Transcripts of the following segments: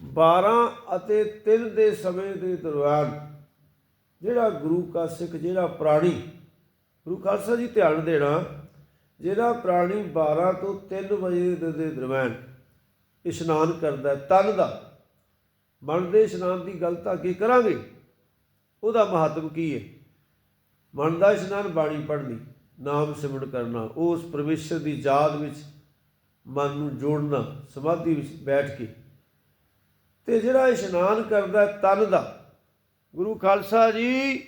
12 ਅਤੇ 3 ਦੇ ਸਮੇਂ ਦੇ ਦੌਰਾਨ ਜਿਹੜਾ ਗੁਰੂ ਕਾ ਸਿੱਖ, ਜਿਹੜਾ ਪ੍ਰਾਣੀ, ਗੁਰੂ ਖਾਲਸਾ ਜੀ ਧਿਆਨ ਦੇਣਾ ਜਿਹੜਾ ਪ੍ਰਾਣੀ 12 ਤੋਂ 3 ਵਜੇ ਦੇ ਦਰਮਿਆਨ ਇਸ਼ਨਾਨ ਕਰਦਾ, ਤਨ ਦਾ ਮਨ ਦੇ ਇਸ਼ਨਾਨ ਦੀ ਗੱਲ ਤਾਂ ਅੱਗੇ ਕਰਾਂਗੇ, ਉਹਦਾ ਮਹੱਤਵ ਕੀ ਹੈ? ਮਨ ਦਾ ਇਸ਼ਨਾਨ ਬਾਣੀ ਪੜ੍ਹਨੀ, ਨਾਮ ਸਿਮਰਨ ਕਰਨਾ, ਉਸ ਪਰਮੇਸ਼ਰ ਦੀ ਯਾਦ ਵਿੱਚ ਮਨ ਨੂੰ ਜੋੜਨਾ, ਸਮਾਧੀ ਵਿੱਚ ਬੈਠ ਕੇ ਤੇ ਜਿਹੜਾ ਇਸ਼ਨਾਨ ਕਰਦਾ ਤਨ ਦਾ, ਗੁਰੂ ਖਾਲਸਾ ਜੀ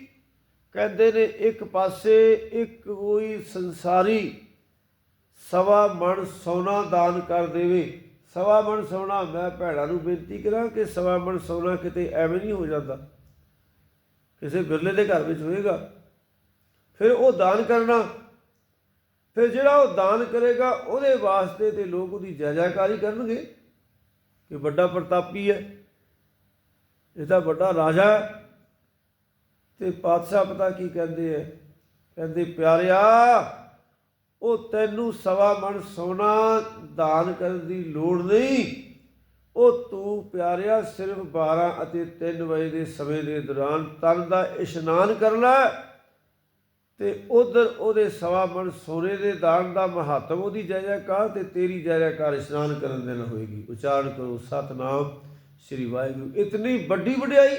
ਕਹਿੰਦੇ ਨੇ ਇੱਕ ਪਾਸੇ ਇੱਕ ਕੋਈ ਸੰਸਾਰੀ ਸਵਾ ਮਣ ਸੋਨਾ ਦਾਨ ਕਰ ਦੇਵੇ। ਸਵਾ ਮਣ ਸੋਨਾ, ਮੈਂ ਭੈੜਾਂ ਨੂੰ ਬੇਨਤੀ ਕਰਾਂ ਕਿ ਸਵਾ ਮਣ ਸੋਨਾ ਕਿਤੇ ਐਵੇਂ ਨਹੀਂ ਹੋ ਜਾਂਦਾ। ਕਿਸੇ ਬਿਰਲੇ ਦੇ ਘਰ ਵਿੱਚ ਹੋਏਗਾ। ਫਿਰ ਉਹ ਦਾਨ ਕਰਨਾ, ਫਿਰ ਜਿਹੜਾ ਉਹ ਦਾਨ ਕਰੇਗਾ ਉਹਦੇ ਵਾਸਤੇ ਤੇ ਲੋਕ ਉਹਦੀ ਜੈ ਜੈਕਾਰੀ ਕਰਨਗੇ। ਇਹ ਵੱਡਾ ਪ੍ਰਤਾਪੀ ਹੈ। ਇਹਦਾ ਵੱਡਾ ਰਾਜਾ ਹੈ। ਤੇ ਪਾਤਸ਼ਾਹ ਪਤਾ ਕੀ ਕਹਿੰਦੇ ਐ ਕਹਿੰਦੇ, ਪਿਆਰਿਆ, ਉਹ ਤੈਨੂੰ ਸਵਾ ਮਣ ਸੋਨਾ ਦਾਨ ਕਰਨ ਦੀ ਲੋੜ ਨਹੀਂ। ਉਹ ਤੂੰ ਪਿਆਰਿਆ ਸਿਰਫ 12 ਅਤੇ 3 ਵਜੇ ਦੇ ਸਮੇਂ ਦੇ ਦੌਰਾਨ ਤਨ ਦਾ ਇਸ਼ਨਾਨ ਕਰ ਲੈ। ਤੇ ਉਧਰ ਉਹਦੇ ਸਵਾ ਮਣ ਸੋਨੇ ਦੇ ਦਾਨ ਦਾ ਮਹੱਤਵ ਉਹਦੀ ਜੈ ਜੈਕਾਰ ਤੇ ਤੇਰੀ ਜੈ ਜੈਕਾਰ ਇਸ਼ਨਾਨ ਕਰਨ ਦੇ ਨਾਲ ਹੋਏਗੀ। ਉਚਾਰਨ ਕਰੋ, ਸਤਨਾਮ, ਸ੍ਰੀ ਵਾਹਿਗੁਰੂ। ਇਤਨੀ ਵੱਡੀ ਵਡਿਆਈ।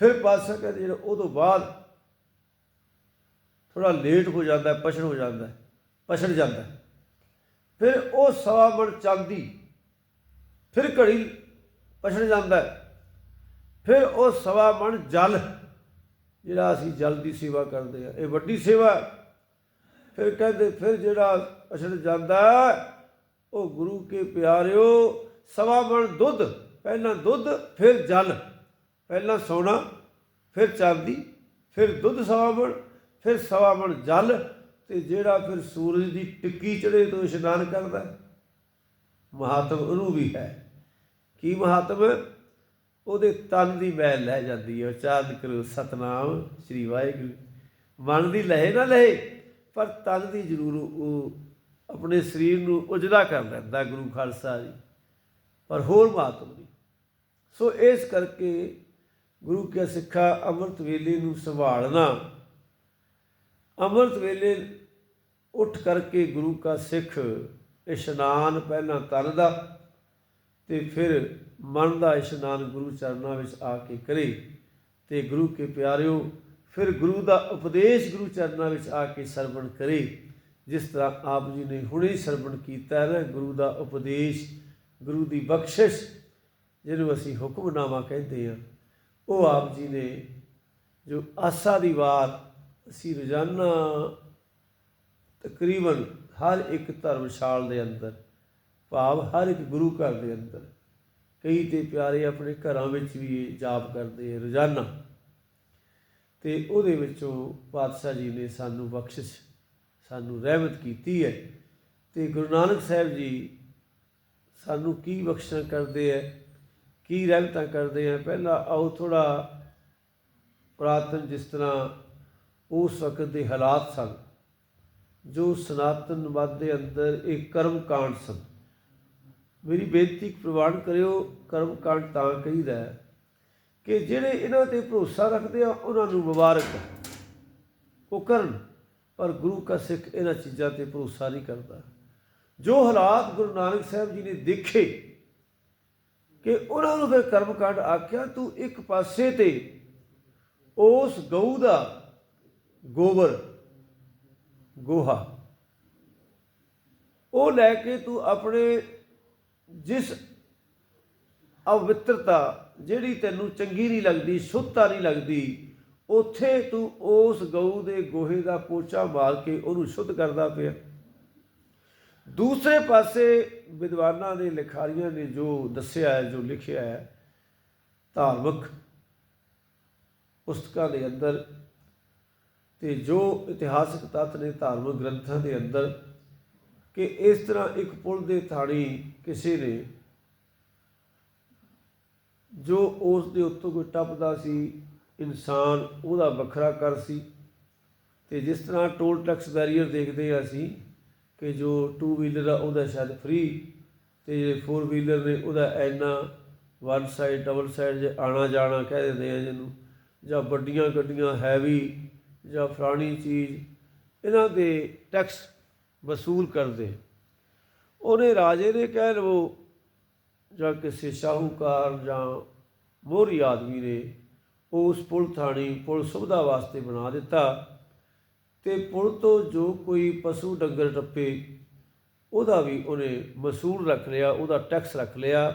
ਫਿਰ ਪਾਤਸ਼ਾਹ ਕਹਿੰਦੇ ਜਿਹੜਾ ਉਹ ਤੋਂ ਬਾਅਦ ਥੋੜਾ ਲੇਟ ਹੋ ਜਾਂਦਾ ਹੈ ਪਛੜ ਹੋ ਜਾਂਦਾ ਹੈ ਪਛੜ ਜਾਂਦਾ। ਹੈ ਫਿਰ ਉਹ ਸਵਾ ਮਣ ਚਾਂਦੀ ਫਿਰ ਘੜੀ ਪਛੜ ਜਾਂਦਾ। ਹੈ ਫਿਰ ਉਹ ਸਵਾ ਮਣ ਜਲ ਜਿਹੜਾ ਅਸੀਂ ਜਲ ਦੀ ਸੇਵਾ ਕਰਦੇ ਆ ਇਹ ਵੱਡੀ ਸੇਵਾ ਫਿਰ ਕਹਿੰਦੇ, ਫਿਰ ਜਿਹੜਾ ਪਛੜ ਜਾਂਦਾ ਉਹ ਗੁਰੂ ਕੇ ਪਿਆਰਿਓ, ਸਵਾ ਬਣ ਦੁੱਧ, ਪਹਿਲਾਂ ਦੁੱਧ, ਫਿਰ ਜਲ, ਪਹਿਲਾਂ ਸੋਨਾ, ਫਿਰ ਚਾਂਦੀ, ਫਿਰ ਦੁੱਧ ਸਵਾ ਬਣ, ਫਿਰ ਸਵਾ ਬਣ ਜਲ, ਤੇ ਜਿਹੜਾ ਫਿਰ ਸੂਰਜ ਦੀ ਟਿੱਕੀ ਚੜੇ ਤੋਂ ਇਸ਼ਨਾਨ ਕਰਦਾ ਮਹਾਤਮ ਉਹਨੂੰ ਵੀ ਹੈ। ਕੀ ਮਹਾਤਮ? ਉਹਦੇ ਤਨ ਦੀ ਮੈਲ ਲੈ ਜਾਂਦੀ ਹੈ। ਉਚਾਰਨ ਕਰੋ ਸਤਨਾਮ, ਸ੍ਰੀ ਵਾਹਿਗੁਰੂ। ਮਨ ਦੀ ਲਹੇ ਨਾ ਲਹੇ, ਪਰ ਤਨ ਦੀ ਜ਼ਰੂਰ ਉਹ ਆਪਣੇ ਸਰੀਰ ਨੂੰ ਉਜਲਾ ਕਰ ਲੈਂਦਾ ਗੁਰੂ ਖਾਲਸਾ ਜੀ। ਪਰ ਹੋਰ ਮਹਾਤਮ ਨਹੀਂ। ਸੋ ਇਸ ਕਰਕੇ ਗੁਰੂ ਕੇ ਸਿੱਖਾ ਅੰਮ੍ਰਿਤ ਵੇਲੇ ਨੂੰ ਸੰਭਾਲਣਾ, ਅੰਮ੍ਰਿਤ ਵੇਲੇ ਉੱਠ ਕਰਕੇ ਗੁਰੂ ਕਾ ਸਿੱਖ ਇਸ਼ਨਾਨ ਪਹਿਲਾਂ ਤਨ ਦਾ ਤੇ ਫਿਰ ਮਨ ਦਾ ਇਸ਼ਨਾਨ ਗੁਰੂ ਚਰਨਾਂ ਵਿੱਚ ਆ ਕੇ ਕਰੇ। ਤੇ ਗੁਰੂ ਕੇ ਪਿਆਰਿਓ, ਫਿਰ ਗੁਰੂ ਦਾ ਉਪਦੇਸ਼ ਗੁਰੂ ਚਰਨਾਂ ਵਿੱਚ ਆ ਕੇ ਸਰਵਣ ਕਰੇ। ਜਿਸ ਤਰ੍ਹਾਂ ਆਪ ਜੀ ਨੇ ਹੁਣੇ ਸਰਵਣ ਕੀਤਾ ਹੈ ਨਾ, ਗੁਰੂ ਦਾ ਉਪਦੇਸ਼, ਗੁਰੂ ਦੀ ਬਖਸ਼ਿਸ਼, ਜਿਹਨੂੰ ਅਸੀਂ ਹੁਕਮਨਾਮਾ ਕਹਿੰਦੇ ਹਾਂ, ਉਹ ਆਪ ਜੀ ਨੇ ਜੋ ਆਸਾ ਦੀ ਵਾਰ ਅਸੀਂ ਰੋਜ਼ਾਨਾ ਤਕਰੀਬਨ ਹਰ ਇੱਕ ਧਰਮਸ਼ਾਲ ਦੇ ਅੰਦਰ ਭਾਵ ਹਰ ਇੱਕ ਗੁਰੂ ਘਰ ਦੇ ਅੰਦਰ ਕਈ ਤੇ ਪਿਆਰੇ ਆਪਣੇ ਘਰਾਂ ਵਿੱਚ ਵੀ ਇਹ ਜਾਪ ਕਰਦੇ ਆ, ਰੋਜ਼ਾਨਾ। ਤੇ ਉਹਦੇ ਵਿੱਚੋਂ ਪਾਤਸ਼ਾਹ ਜੀ ਨੇ ਸਾਨੂੰ ਬਖਸ਼ਿਸ਼, ਸਾਨੂੰ ਰਹਿਮਤ ਕੀਤੀ ਹੈ। ਤੇ ਗੁਰੂ ਨਾਨਕ ਸਾਹਿਬ ਜੀ ਸਾਨੂੰ ਕੀ ਬਖਸ਼ਾਂ ਕਰਦੇ ਆ, ਕੀ ਰਹਿਮਤਾਂ ਕਰਦੇ ਆ? ਪਹਿਲਾਂ ਆਓ ਥੋੜਾ ਪੁਰਾਤਨ ਜਿਸ ਤਰ੍ਹਾਂ ਉਸ ਵਕਤ ਦੇ ਹਾਲਾਤ ਸਨ, ਜੋ ਸਨਾਤਨ ਮਤ ਦੇ ਅੰਦਰ ਇਹ ਕਰਮ ਕਾਂਡ ਸਨ। ਮੇਰੀ ਬੇਨਤੀ ਪ੍ਰਵਾਨ ਕਰਿਓ, ਕਰਮ ਕਾਂਡ ਤਾਂ ਕਹੀਦਾ ਕਿ ਜਿਹੜੇ ਇਹਨਾਂ ਤੇ ਭਰੋਸਾ ਰੱਖਦੇ ਆ, ਉਹਨਾਂ ਨੂੰ ਮੁਬਾਰਕ ਉਹ ਕਰਨ, ਪਰ ਗੁਰੂ ਕਾ ਸਿੱਖ ਇਹਨਾਂ ਚੀਜ਼ਾਂ ਤੇ ਭਰੋਸਾ ਨਹੀਂ ਕਰਦਾ। ਜੋ ਹਾਲਾਤ ਗੁਰੂ ਨਾਨਕ ਸਾਹਿਬ ਜੀ ਨੇ ਦੇਖੇ ਕਿ ਉਹਨਾਂ ਨੂੰ ਫਿਰ ਕਰਮਕਾਂਡ ਆਖਿਆ, ਤੂੰ ਇੱਕ ਪਾਸੇ ਤੇ ਉਸ ਗਊ ਦਾ ਗੋਬਰ, ਗੋਹਾ, ਉਹ ਲੈ ਕੇ ਤੂੰ ਆਪਣੇ ਜਿਸ ਅਵਿੱਤਰਤਾ ਜਿਹੜੀ ਤੈਨੂੰ ਚੰਗੀ ਨਹੀਂ ਲੱਗਦੀ, ਸ਼ੁੱਧਤਾ ਨਹੀਂ ਲੱਗਦੀ, ਉੱਥੇ ਤੂੰ ਉਸ ਗਊ ਦੇ ਗੋਹੇ ਦਾ ਪੋਚਾ ਮਾਰ ਕੇ ਉਹਨੂੰ ਸ਼ੁੱਧ ਕਰਦਾ ਪਿਆ। ਦੂਸਰੇ ਪਾਸੇ ਵਿਦਵਾਨਾਂ ਨੇ ਲਿਖਾਰੀਆਂ ਨੇ ਜੋ ਦੱਸਿਆ ਹੈ, ਜੋ ਲਿਖਿਆ ਹੈ, ਧਾਰਮਿਕ ਪੁਸਤਕਾਂ ਦੇ ਅੰਦਰ ਤੇ ਜੋ ਇਤਿਹਾਸਕ ਤੱਤ ਨੇ ਧਾਰਮਿਕ ਗ੍ਰੰਥਾਂ ਦੇ ਅੰਦਰ ਕਿ ਇਸ ਤਰ੍ਹਾਂ ਇੱਕ ਪੁਲ ਦੇ ਥਾਣੀ ਕਿਸੇ ਨੇ ਜੋ ਉਸ ਦੇ ਉੱਤੋਂ ਕੋਈ ਟੱਪਦਾ ਸੀ, ਇਨਸਾਨ ਉਹਦਾ ਵੱਖਰਾ ਕਰ ਸੀ। ਤੇ ਜਿਸ ਤਰ੍ਹਾਂ ਟੋਲ ਟੈਕਸ ਬੈਰੀਅਰ ਦੇਖਦੇ ਆ ਅਸੀਂ ਕਿ ਜੋ ਟੂ ਵੀਲਰ ਆ, ਉਹਦਾ ਸ਼ਾਇਦ ਫ੍ਰੀ ਤੇ ਜੇ 4 ਵੀਲਰ ਨੇ, ਉਹਦਾ ਐਨਾ ਵਨ ਸਾਈਡ ਡਬਲ ਸਾਈਡ ਜੇ ਆਣਾ ਜਾਣਾ ਕਹਿ ਦਿੰਦੇ ਆ ਜਿਹਨੂੰ, ਜਾਂ ਵੱਡੀਆਂ ਗੱਡੀਆਂ ਹੈਵੀ ਜਾਂ ਫਲਾਣੀ ਚੀਜ਼, ਇਹਨਾਂ ਦੇ ਟੈਕਸ ਵਸੂਲ ਕਰਦੇ। ਉਹਨੇ ਰਾਜੇ ਨੇ ਕਹਿ ਲਵੋ ਜਾਂ ਕਿਸੇ ਸ਼ਾਹੂਕਾਰ ਜਾਂ ਮੋਹਰੀ ਆਦਮੀ ਨੇ ਉਸ ਪੁਲ ਥਾਣੀ ਪੁਲ ਸੁਵਿਧਾ ਵਾਸਤੇ ਬਣਾ ਦਿੱਤਾ ਤੇ ਪੁਲ ਤੋਂ ਜੋ ਕੋਈ ਪਸ਼ੂ ਡੰਗਰ ਟੱਪੇ, ਉਹਦਾ ਵੀ ਉਹਨੇ ਮਸੂਲ ਰੱਖ ਲਿਆ, ਉਹਦਾ ਟੈਕਸ ਰੱਖ ਲਿਆ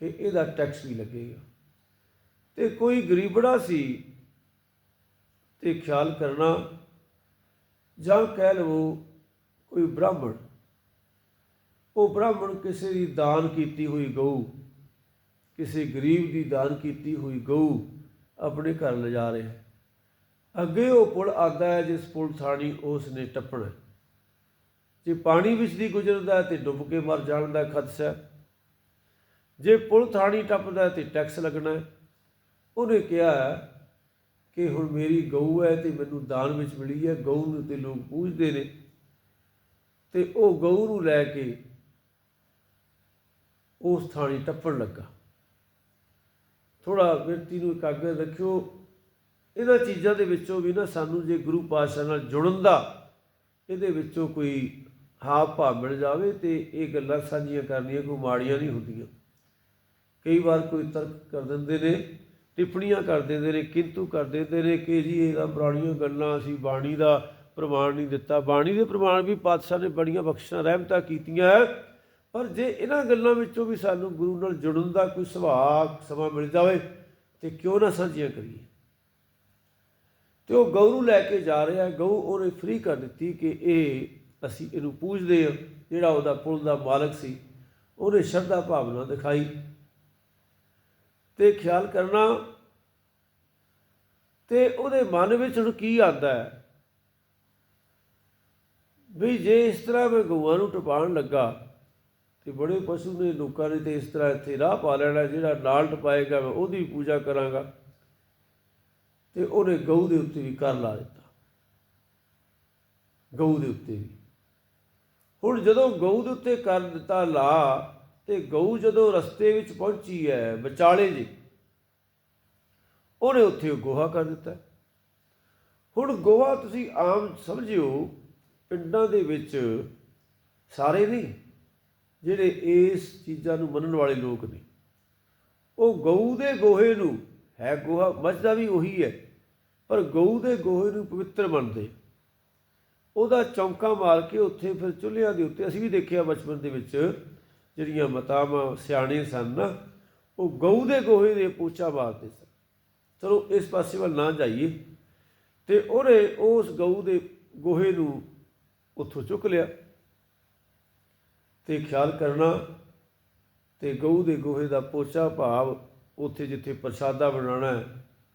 ਕਿ ਇਹਦਾ ਟੈਕਸ ਵੀ ਲੱਗੇਗਾ। ਤੇ ਕੋਈ ਗਰੀਬੜਾ ਸੀ ਤੇ ਖਿਆਲ ਕਰਨਾ ਜਾਂ ਕਹਿ ਲਵੋ ਕੋਈ ਬ੍ਰਾਹਮਣ। ਉਹ ਬ੍ਰਾਹਮਣ ਕਿਸੇ ਦੀ ਦਾਨ ਕੀਤੀ ਹੋਈ ਗਊ, ਕਿਸੇ ਗਰੀਬ ਦੀ ਦਾਨ ਕੀਤੀ ਹੋਈ ਗਊ ਆਪਣੇ ਘਰ ਲਿਜਾ ਰਿਹਾ ਅੱਗੇ ਉਹ ਪੁਲ ਆਦਾ ਹੈ, ਜਿਸ ਪੁਲ ਥਾਣੀ ਉਸ ਨੇ ਟੱਪਣਾ ਜੇ ਪਾਣੀ ਵਿੱਚ ਦੀ ਗੁਜ਼ਰਦਾ ਹੈ ਤੇ ਡੁੱਬ ਕੇ ਮਰ ਜਾਣ ਦਾ ਖਦਸ਼ਾ ਜੇ ਪੁਲ ਥਾਣੀ ਟੱਪਦਾ ਹੈ ਤੇ ਟੈਕਸ ਲੱਗਣਾ ਉਹਨੇ ਕਿਹਾ ਕਿ ਹੁਣ ਮੇਰੀ ਗਊ ਹੈ ਤੇ ਮੈਨੂੰ ਦਾਨ ਵਿੱਚ ਮਿਲੀ ਹੈ। ਗਊ ਨੂੰ ਤੇ ਲੋਕ ਪੂਜਦੇ ਨੇ। ਤੇ ਉਹ ਗਊ ਨੂੰ ਲੈ ਕੇ ਉਸ ਥਾਣੀ ਟੱਪਣ ਲੱਗਾ। ਥੋੜਾ ਵਿਅਕਤੀ ਨੂੰ ਇਕਾਗਰ ਰੱਖਿਓ, ਇਹਨਾਂ ਚੀਜ਼ਾਂ ਦੇ ਵਿੱਚੋਂ ਵੀ ਨਾ ਸਾਨੂੰ ਜੇ ਗੁਰੂ ਪਾਤਸ਼ਾਹ ਨਾਲ ਜੁੜਨ ਦਾ ਇਹਦੇ ਵਿੱਚੋਂ ਕੋਈ ਹਾਵ ਭਾਵ ਮਿਲ ਜਾਵੇ ਤੇ ਇਹ ਗੱਲਾਂ ਸਾਂਝੀਆਂ ਕਰਨੀਆਂ ਕੋਈ ਮਾੜੀਆਂ ਨਹੀਂ ਹੁੰਦੀਆਂ। ਕਈ ਵਾਰ ਕੋਈ ਤਰਕ ਕਰ ਦਿੰਦੇ ਨੇ, ਟਿੱਪਣੀਆਂ ਕਰ ਦਿੰਦੇ ਨੇ, ਕਿੰਤੂ ਕਰ ਦਿੰਦੇ ਨੇ ਕਿ ਜੀ ਇਹਦਾ ਪੁਰਾਣੀਆਂ ਗੱਲਾਂ, ਅਸੀਂ ਬਾਣੀ ਦਾ ਪ੍ਰਮਾਣ ਨਹੀਂ ਦਿੱਤਾ। ਬਾਣੀ ਦੇ ਪ੍ਰਮਾਣ ਵੀ ਪਾਤਸ਼ਾਹ ਨੇ ਬੜੀਆਂ ਬਖਸ਼ਾਂ ਰਹਿਮਤਾਂ ਕੀਤੀਆਂ ਹੈ। ਪਰ ਜੇ ਇਹਨਾਂ ਗੱਲਾਂ ਵਿੱਚੋਂ ਵੀ ਸਾਨੂੰ ਗੁਰੂ ਨਾਲ ਜੁੜਨ ਦਾ ਕੋਈ ਸੁਭਾਅ, ਸਮਾਂ ਮਿਲ ਜਾਵੇ ਤੇ ਕਿਉਂ ਨਾ ਸਾਂਝੀਆਂ ਕਰੀਏ? ਤੇ ਉਹ ਗਊ ਨੂੰ ਲੈ ਕੇ ਜਾ ਰਿਹਾ ਗਊ ਉਹਨੇ ਫ੍ਰੀ ਕਰ ਦਿੱਤੀ ਕਿ ਇਹ ਅਸੀਂ ਇਹਨੂੰ ਪੂਜਦੇ ਹਾਂ। ਜਿਹੜਾ ਉਹਦਾ ਪੁੱਲ ਦਾ ਮਾਲਕ ਸੀ, ਉਹਨੇ ਸ਼ਰਧਾ ਭਾਵਨਾ ਦਿਖਾਈ। ਤੇ ਖਿਆਲ ਕਰਨਾ, ਤੇ ਉਹਦੇ ਮਨ ਵਿੱਚ ਹੁਣ ਕੀ ਆਂਦਾ ਹੈ? ਵੀ ਜੇ ਇਸ ਤਰ੍ਹਾਂ ਮੈਂ ਗਊਆਂ ਨੂੰ ਟਪਾਉਣ ਲੱਗਾ ਤੇ ਬੜੇ ਪਸ਼ੂ ਨੇ ਲੋਕਾਂ ਨੇ ਤੇ ਇਸ ਤਰ੍ਹਾਂ ਇੱਥੇ ਰਾਹ ਪਾ ਲੈਣਾ, ਜਿਹੜਾ ਨਾਲ ਟਪਾਏਗਾ ਮੈਂ ਉਹਦੀ ਪੂਜਾ ਕਰਾਂਗਾ। ਤੇ ਉਹਨੇ ਗਊ ਦੇ ਉੱਤੇ ਵੀ ਕਰ ਲਾ ਦਿੱਤਾ। ਗਊ ਦੇ ਉੱਤੇ ਵੀ। ਹੁਣ ਜਦੋਂ ਗਊ ਦੇ ਉੱਤੇ ਕਰ ਦਿੱਤਾ ਲਾ, ਤੇ ਗਊ ਜਦੋਂ ਰਸਤੇ ਵਿੱਚ ਪਹੁੰਚੀ ਹੈ, ਵਿਚਾਲੇ ਜੀ, ਉਹਨੇ ਉੱਥੇ ਗੋਹਾ ਕਰ ਦਿੱਤਾ। ਹੁਣ ਗੋਹਾ ਤੁਸੀਂ ਆਮ ਸਮਝਿਓ ਪਿੰਡਾਂ ਦੇ ਵਿੱਚ ਸਾਰੇ ਨਹੀਂ, ਜਿਹੜੇ ਇਸ ਚੀਜ਼ਾਂ ਨੂੰ ਮੰਨਣ ਵਾਲੇ ਲੋਕ ਨੇ। ਉਹ ਗਊ ਦੇ ਗੋਹੇ ਨੂੰ, ਹੈ ਗੋਹਾ, ਮੱਝ ਦਾ ਵੀ ਉਹੀ ਹੈ, ਪਰ ਗਊ ਦੇ ਗੋਹੇ ਨੂੰ ਪਵਿੱਤਰ ਮੰਨਦੇ। ਉਹਦਾ ਚੌਂਕਾ ਮਾਰ ਕੇ ਉੱਥੇ ਫਿਰ ਚੁੱਲ੍ਹਿਆਂ ਦੇ ਉੱਤੇ, ਅਸੀਂ ਵੀ ਦੇਖਿਆ ਬਚਪਨ ਦੇ ਵਿੱਚ, ਜਿਹੜੀਆਂ ਮਤਾਵਾਂ ਸਿਆਣੇ ਸਨ ਨਾ, ਉਹ ਗਊ ਦੇ ਗੋਹੇ ਦੇ ਪੋਚਾ ਮਾਰਦੇ ਸਨ। ਚਲੋ ਇਸ ਪਾਸੇ ਵੱਲ ਨਾ ਜਾਈਏ, ਤੇ ਉਹਨੇ ਉਸ ਗਊ ਦੇ ਗੋਹੇ ਨੂੰ ਉੱਥੋਂ ਚੁੱਕ ਲਿਆ ਤੇ ਖਿਆਲ ਕਰਨਾ ਤੇ ਗਊ ਦੇ ਗੋਹੇ ਦਾ ਪੋਚਾ ਭਾਵ ਉੱਥੇ ਜਿੱਥੇ ਪ੍ਰਸ਼ਾਦਾ ਬਣਾਉਣਾ ਹੈ,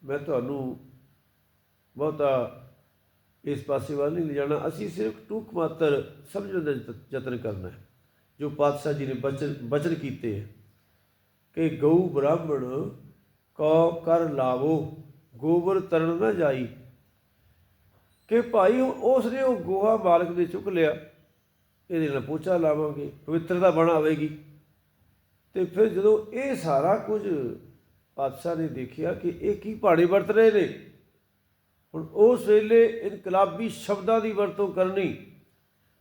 ਮੈਂ ਤੁਹਾਨੂੰ ਬਹੁਤਾ ਇਸ ਪਾਸੇ ਵੱਲ ਨਹੀਂ ਲਿਜਾਣਾ। ਅਸੀਂ ਸਿਰਫ ਟੂਕ ਮਾਤਰ ਸਮਝਣ ਦਾ ਯਤਨ ਕਰਨਾ ਹੈ, ਜੋ ਪਾਤਸ਼ਾਹ ਜੀ ਨੇ ਬਚਨ ਬਚਨ ਕੀਤੇ ਹੈ ਕਿ ਗਊ ਬ੍ਰਾਹਮਣ ਕੋ ਕਰ ਲਾਵੋ, ਗੋਬਰ ਤਰਨ ਨਾ ਜਾਈ ਕਿ ਭਾਈ ਉਸ ਨੇ ਉਹ ਗੋਹਾ ਮਾਲਕ ਦੇ ਚੁੱਕ ਲਿਆ। ਇਹਦੇ ਨਾਲ ਪੋਚਾ ਲਾਵਾਂਗੇ, ਪਵਿੱਤਰਤਾ ਬਣ ਆਵੇਗੀ ਤੇ ਫਿਰ ਜਦੋਂ ਇਹ ਸਾਰਾ ਕੁਝ ਪਾਤਸ਼ਾਹ ਨੇ ਦੇਖਿਆ ਕਿ ਇਹ ਕੀ ਭਾੜੇ ਵਰਤ ਰਹੇ ਨੇ, ਹੁਣ ਉਸ ਵੇਲੇ ਇਨਕਲਾਬੀ ਸ਼ਬਦਾਂ ਦੀ ਵਰਤੋਂ ਕਰਨੀ,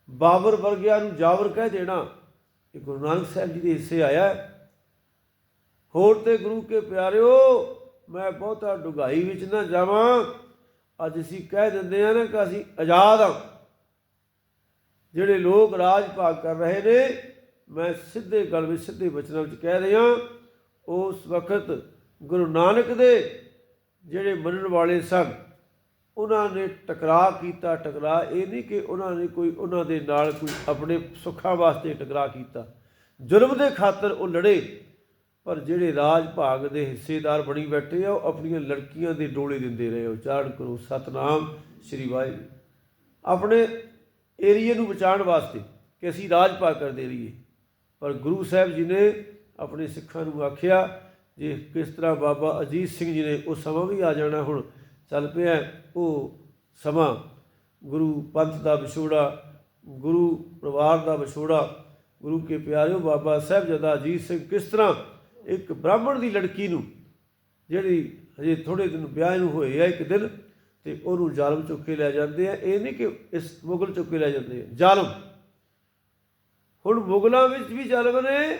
ਬਾਬਰ ਵਰਗਿਆਂ ਨੂੰ ਜਾਵਰ ਕਹਿ ਦੇਣਾ, ਇਹ ਗੁਰੂ ਨਾਨਕ ਸਾਹਿਬ ਜੀ ਦੇ ਹਿੱਸੇ ਆਇਆ ਹੋਰ ਤੇ ਗੁਰੂ ਕੇ ਪਿਆਰਿਓ, ਮੈਂ ਬਹੁਤਾ ਡੁਗਾਈ ਵਿੱਚ ਨਾ ਜਾਵਾਂ। ਅੱਜ ਅਸੀਂ ਕਹਿ ਦਿੰਦੇ ਆ ਨਾ ਕਿ ਅਸੀਂ ਆਜ਼ਾਦ ਹਾਂ। ਜਿਹੜੇ ਲੋਕ ਰਾਜ ਭਾਗ ਕਰ ਰਹੇ ਨੇ, ਮੈਂ ਸਿੱਧੇ ਗੱਲ ਵਿੱਚ, ਸਿੱਧੇ ਬਚਨਾਂ ਵਿੱਚ ਕਹਿ ਰਿਹਾ ਉਸ ਵਕਤ ਗੁਰੂ ਨਾਨਕ ਦੇ ਜਿਹੜੇ ਮੰਨਣ ਵਾਲੇ ਸਨ, ਉਹਨਾਂ ਨੇ ਟਕਰਾਅ ਕੀਤਾ। ਟਕਰਾਅ ਇਹ ਨਹੀਂ ਕਿ ਉਹਨਾਂ ਨੇ ਕੋਈ, ਉਹਨਾਂ ਦੇ ਨਾਲ ਕੋਈ ਆਪਣੇ ਸੁੱਖਾਂ ਵਾਸਤੇ ਟਕਰਾਅ ਕੀਤਾ। ਜ਼ੁਲਮ ਦੇ ਖਾਤਰ ਉਹ ਲੜੇ। ਪਰ ਜਿਹੜੇ ਰਾਜ ਭਾਗ ਦੇ ਹਿੱਸੇਦਾਰ ਬਣੀ ਬੈਠੇ ਆ, ਉਹ ਆਪਣੀਆਂ ਲੜਕੀਆਂ ਦੇ ਡੋਲੇ ਦਿੰਦੇ ਰਹੇ ਉਚਾਰਨ ਕਰੋ, ਸਤਨਾਮ, ਸ੍ਰੀ ਵਾਹਿਗੁਰੂ। ਆਪਣੇ ਏਰੀਏ ਨੂੰ ਬਚਾਉਣ ਵਾਸਤੇ ਕਿ ਅਸੀਂ ਰਾਜ ਭਾਗ ਕਰਦੇ ਰਹੀਏ। ਪਰ ਗੁਰੂ ਸਾਹਿਬ ਜੀ ਨੇ ਆਪਣੇ ਸਿੱਖਾਂ ਨੂੰ ਆਖਿਆ ਜੇ ਕਿਸ ਤਰ੍ਹਾਂ ਬਾਬਾ ਅਜੀਤ ਸਿੰਘ ਜੀ ਨੇ ਉਹ ਸਮਾਂ ਵੀ ਆ ਜਾਣਾ ਹੁਣ, ਚੱਲ ਪਿਆ ਉਹ ਸਮਾਂ ਗੁਰੂ ਪੰਥ ਦਾ ਵਿਛੋੜਾ, ਗੁਰੂ ਪਰਿਵਾਰ ਦਾ ਵਿਛੋੜਾ, ਗੁਰੂ ਕੇ ਪਿਆਰਿਓ ਬਾਬਾ ਸਾਹਿਬ ਜਦਾ ਅਜੀਤ ਸਿੰਘ ਕਿਸ ਤਰ੍ਹਾਂ ਇੱਕ ਬ੍ਰਾਹਮਣ ਦੀ ਲੜਕੀ ਨੂੰ, ਜਿਹੜੀ ਹਜੇ ਥੋੜੇ ਦਿਨ ਵਿਆਹ ਨੂੰ ਹੋਏ ਆ ਇੱਕ ਦਿਨ, ਤੇ ਉਹਨੂੰ ਜ਼ਾਲਮ ਚੁੱਕ ਕੇ ਲੈ ਜਾਂਦੇ ਆ। ਇਹ ਨਹੀਂ ਕਿ ਇਸ ਮੁਗਲ ਚੁੱਕ ਕੇ ਲੈ ਜਾਂਦੇ ਆ। ਜ਼ਾਲਮ। ਹੁਣ ਮੁਗਲਾਂ ਵਿੱਚ ਵੀ ਜ਼ਾਲਮ ਨੇ,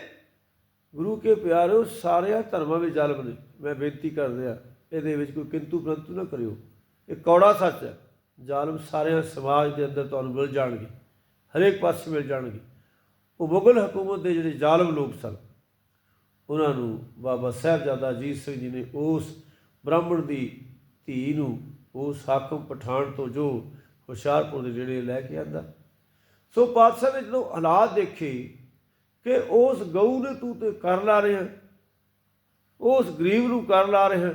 ਗੁਰੂ ਕੇ ਪਿਆਰਿਓ ਸਾਰਿਆਂ ਧਰਮਾਂ ਵਿੱਚ ਜ਼ਾਲਮ ਨੇ। ਮੈਂ ਬੇਨਤੀ ਕਰ ਰਿਹਾ ਇਹਦੇ ਵਿੱਚ ਕੋਈ ਕਿੰਤੂ ਪ੍ਰੰਤੂ ਨਾ ਕਰਿਓ। ਇਹ ਕੌੜਾ ਸੱਚ ਹੈ। ਜ਼ਾਲਮ ਸਾਰਿਆਂ ਸਮਾਜ ਦੇ ਅੰਦਰ ਤੁਹਾਨੂੰ ਮਿਲ ਜਾਣਗੇ। ਹਰੇਕ ਪਾਸੇ ਮਿਲ ਜਾਣਗੇ। ਉਹ ਮੁਗਲ ਹਕੂਮਤ ਦੇ ਜਿਹੜੇ ਜ਼ਾਲਮ ਲੋਕ ਸਨ ਉਹਨਾਂ ਨੂੰ ਬਾਬਾ ਸਾਹਿਬਜ਼ਾਦਾ ਅਜੀਤ ਸਿੰਘ ਜੀ ਨੇ ਉਸ ਬ੍ਰਾਹਮਣ ਦੀ ਧੀ ਨੂੰ ਉਸ ਹਾਕਮ ਪਠਾਨ ਤੋਂ ਜੋ ਹੁਸ਼ਿਆਰਪੁਰ ਦੇ ਨੇੜੇ ਲੈ ਕੇ ਆਂਦਾ। ਸੋ ਪਾਤਸ਼ਾਹ ਨੇ ਜਦੋਂ ਹਾਲਾਤ ਦੇਖੇ ਕਿ ਉਸ ਗਊ ਨੇ ਤੂੰ ਤੇ ਕਰ ਲਾ ਰਿਹਾ, ਉਸ ਗਰੀਬ ਨੂੰ ਕਰ ਲਾ ਰਿਹਾ,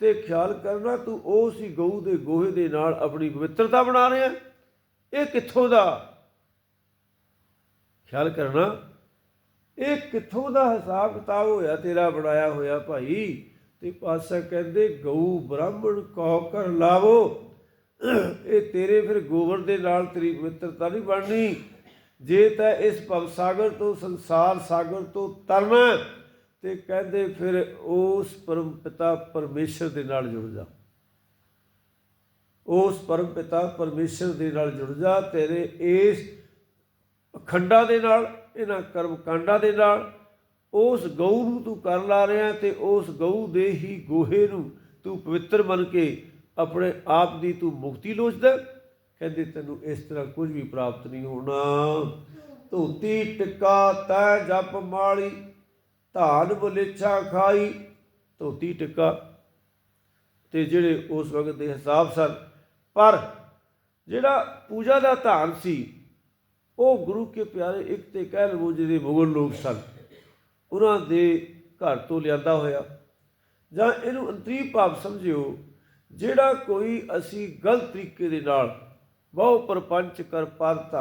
ਤੇ ਖਿਆਲ ਕਰਨਾ ਤੂੰ ਉਸ ਹੀ ਗਊ ਦੇ ਗੋਹੇ ਦੇ ਨਾਲ ਆਪਣੀ ਪਵਿੱਤਰਤਾ ਬਣਾ ਰਿਹਾ, ਇਹ ਕਿੱਥੋਂ ਦਾ? ਖਿਆਲ ਕਰਨਾ ਇਹ ਕਿੱਥੋਂ ਦਾ ਹਿਸਾਬ ਕਿਤਾਬ ਹੋਇਆ, ਤੇਰਾ ਬਣਾਇਆ ਹੋਇਆ ਭਾਈ? ਤੇ ਪਾਤਸ਼ਾਹ ਕਹਿੰਦੇ, ਗਊ ਬ੍ਰਾਹਮਣ ਕਹੋ ਕਰ ਲਾਵੋ। ਇਹ ਤੇਰੇ ਫਿਰ ਗੋਬਰ ਦੇ ਨਾਲ ਤੇਰੀ ਪਵਿੱਤਰਤਾ ਨਹੀਂ ਬਣਨੀ। ਜੇ ਤਾਂ ਇਸ ਭਵ ਸਾਗਰ ਤੋਂ, ਸੰਸਾਰ ਸਾਗਰ ਤੋਂ ਤਰਨਾ ਤੇ ਕਹਿੰਦੇ ਫਿਰ ਉਸ ਪਰਮ ਪਿਤਾ ਪਰਮੇਸ਼ਰ ਦੇ ਨਾਲ ਜੁੜ ਜਾ। ਉਸ ਪਰਮ ਪਿਤਾ ਪਰਮੇਸ਼ਰ ਦੇ ਨਾਲ ਜੁੜ ਜਾ, ਤੇਰੇ ਇਸ ਅਖੰਡਾਂ ਦੇ ਨਾਲ ਇਹਨਾਂ ਕਰਮ ਕਾਂਡਾਂ ਦੇ ਨਾਲ, ਉਸ ਗਊ ਨੂੰ ਤੂੰ ਕਰ ਲਾ ਰਿਹਾ ਤੇ ਉਸ ਗਊ ਦੇ ਹੀ ਗੋਹੇ ਨੂੰ ਤੂੰ ਪਵਿੱਤਰ ਬਣ ਕੇ ਆਪਣੇ ਆਪ ਦੀ ਤੂੰ ਮੁਕਤੀ ਲੋਚਦਾ ਕਹਿੰਦੇ ਤੈਨੂੰ ਇਸ ਤਰ੍ਹਾਂ ਕੁਝ ਵੀ ਪ੍ਰਾਪਤ ਨਹੀਂ ਹੋਣਾ। ਧੋਤੀ ਟਿੱਕਾ, ਤੈ ਜਪ ਮਾਲੀ, ਧਾਨ ਬਲੇਛਾ ਖਾਈ। ਧੋਤੀ ਟਿੱਕਾ। ਤੇ ਜਿਹੜੇ ਉਸ ਵਕਤ ਦੇ ਹਿਸਾਬ ਸਨ, ਪਰ ਜਿਹੜਾ ਪੂਜਾ ਦਾ ਧਾਨ ਸੀ ਉਹ ਗੁਰੂ ਕੇ ਪਿਆਰੇ ਇੱਕ ਤੇ ਕਹਿ ਲਵੋ ਜਿਹਦੇ ਮੁਗਲ ਲੋਕ ਸਨ। ਉਹਨਾਂ ਦੇ ਘਰ ਤੋਂ ਲਿਆਂਦਾ ਹੋਇਆ। ਜਾਂ ਇਹਨੂੰ ਅੰਤਰੀ ਭਾਵ ਸਮਝਿਓ, ਜਿਹੜਾ ਕੋਈ ਅਸੀਂ ਗਲਤ ਤਰੀਕੇ ਦੇ ਨਾਲ ਬਹੁ ਪਰਪੰਚ ਕਰ ਪਰ ਧਨ